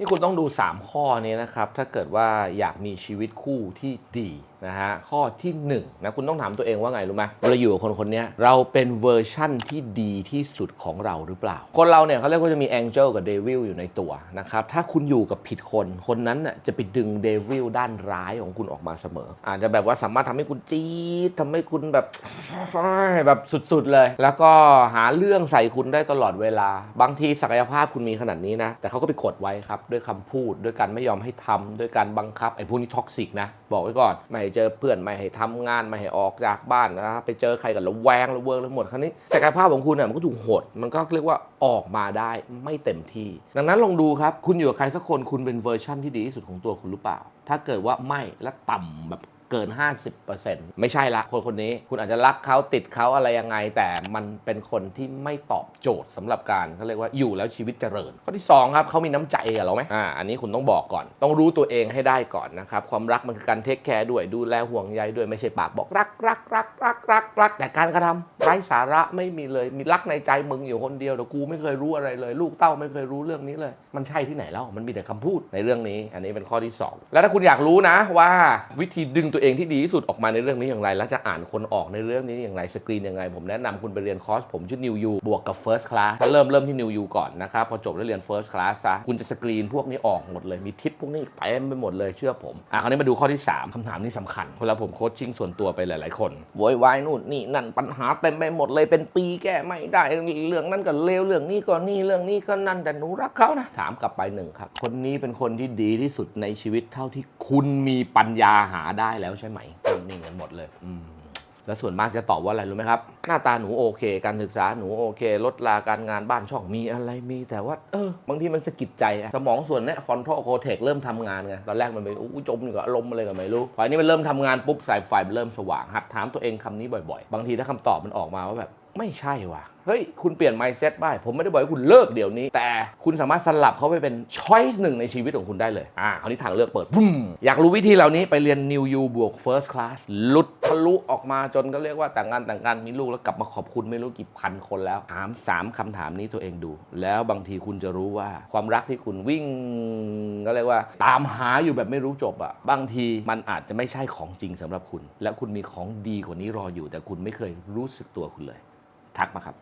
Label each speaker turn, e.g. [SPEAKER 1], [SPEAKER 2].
[SPEAKER 1] นี่คุณต้องดู 3 ข้อนี้นะครับ ถ้าเกิดว่าอยากมีชีวิตคู่ที่ดี นะฮะข้อที่1นะคุณต้องถามตัวเองว่าไงรู้ไหมเราอยู่กับคนคนนี้เราเป็นเวอร์ชั่นที่ดีที่สุดของเราหรือเปล่า คนเราเนี่ยเขาเรียกว่าจะมีแองเจิลกับเดวิลอยู่ในตัวนะครับถ้าคุณอยู่กับผิดคนคนนั้นน่ะจะไปดึงเดวิลด้านร้ายของคุณออกมาเสมอ อาจจะแบบว่าสามารถทำให้คุณจี๊ดทำให้คุณแบบแบบสุดๆเลย แล้วก็หาเรื่องใส่คุณได้ตลอดเวลา บางทีศักยภาพคุณมีขนาดนี้นะแต่เขาก็ไปกดไว้ครับด้วยคำพูดด้วยการไม่ยอมให้ทำด้วยการบังคับไอ้พวกนี้ท็อกซิกนะบอกไว้ก่อนไม่ให้เจอเพื่อนไม่ให้ทำงานไม่ให้ออกจากบ้านนะครับไปเจอใครกับระแวงระเวิงระหมดครั้นี้ศักยภาพของคุณเนี่ยมันก็ถูกหด มันก็เรียกว่าออกมาได้ไม่เต็มที่ ดังนั้นลองดูครับ คุณอยู่กับใครสักคนคุณเป็นเวอร์ชั่นที่ดีที่สุดของตัวคุณหรือเปล่า ถ้าเกิดว่าไม่และต่ำแบบ เกิน 50%ไม่ใช่ละคนคนนี้ คุณอาจจะรักเขาติดเขาอะไรยังไง แต่มันเป็นคนที่ไม่ตอบโจทย์สำหรับการเขาเรียกว่าอยู่แล้วชีวิตเจริญ ข้อที่ 2 ครับเขามีน้ำใจกับเราไหมอ่าอันนี้คุณต้องบอกก่อน ต้องรู้ตัวเองให้ได้ก่อนนะครับ ความรักมันคือการเทคแคร์ด้วยดูแลห่วงใยด้วยไม่ใช่ปากบอกรักรักรักรักรักรักแต่การกระทำไร้สาระไม่มีเลยมีรักในใจมึงอยู่คนเดียวแต่กูไม่เคยรู้อะไรเลย ลูกเต้าไม่เคยรู้เรื่องนี้เลย มันใช่ที่ไหนแล้วมันมีแต่คำพูดในเรื่องนี้ อันนี้เป็นข้อที่สองแล้วถ้าคุณอยากรู้นะว่าวิธีดึงตัวเองที่ดีที่สุดออกมาในเรื่องนี้อย่างไร แล้วจะอ่านคนออกในเรื่องนี้อย่างไรสกรีนยังไง ผมแนะนำคุณไปเรียนคอร์สผมชื่อ New You บวกกับ First Class ถ้าเริ่มเริ่มที่ New You ก่อนนะครับพอจบแล้วเรียน First Class ซะคุณจะสกรีนพวกนี้ออกหมดเลยมีทิปพวกนี้เต็มไปหมดเลยเชื่อผมอะคราวนี้มาดูข้อที่ 3คำถามนี้สำคัญเวลาผมโคชชิ่งส่วนตัวไปหลาย ๆ คนโวยวายนู่นนี่นั่นปัญหาเต็มไปหมดเลยเป็นปีแก้ไม่ได้เรื่องนั้นก็เลวเรื่องนี้ก็นี่เรื่องนี้ก็นั่นแต่หนูรักเขานะถามกลับไปหนึ่งครับคนนี้เป็นคนที่ดีที่สุดในชีวิตเท่าที่คุณมีปัญญาหาได้แล้วแล้วใช่ไหมนิ่งกันหมดเลยอืมแล้วส่วนมากจะตอบว่าอะไรรู้ไหมครับ หน้าตาหนูโอเค การศึกษาหนูโอเค ลดลาการงานบ้านช่องมีอะไรมี แต่ว่า เออ บางทีมันสะกิดใจ สมองส่วนนี้ฟอนโทโคเทกเริ่มทำงานไง ตอนแรกมันไปอู้จมอยู่กับอารมณ์อะไรก็ไม่รู้ พออันนี้มันเริ่มทำงานปุ๊บสายไฟมันเริ่มสว่าง หัดถามตัวเองคำนี้บ่อยๆ บางทีถ้าคำตอบมันออกมาว่าแบบไม่ใช่ว่ะ เฮ้ย คุณเปลี่ยน mindset ได้ผมไม่ได้บอกให้คุณเลิกเดี๋ยวนี้ แต่คุณสามารถสลับเขาไปเป็น choice หนึ่งในชีวิตของคุณได้เลย อ่าคราวนี้ทางเลือกเปิดปุ้มอยากรู้วิธีเหล่านี้ไปเรียน New You บวก First Class ลุดทะลุออกมาจนก็เรียกว่าแต่งงานแต่งงานมีลูกแล้วกลับมาขอบคุณไม่รู้กี่พันคนแล้ว ถาม3คำถามนี้ตัวเองดู แล้วบางทีคุณจะรู้ว่าความรักที่คุณวิ่งก็เรียกว่าตามหาอยู่แบบไม่รู้จบอะบางทีมันอาจจะไม่ใช่ของจริงสำหรับคุณ และคุณมีของดีกว่านี้รออยู่ แต่คุณไม่เคยรู้สึกตัวคุณเลย ทักมาครับ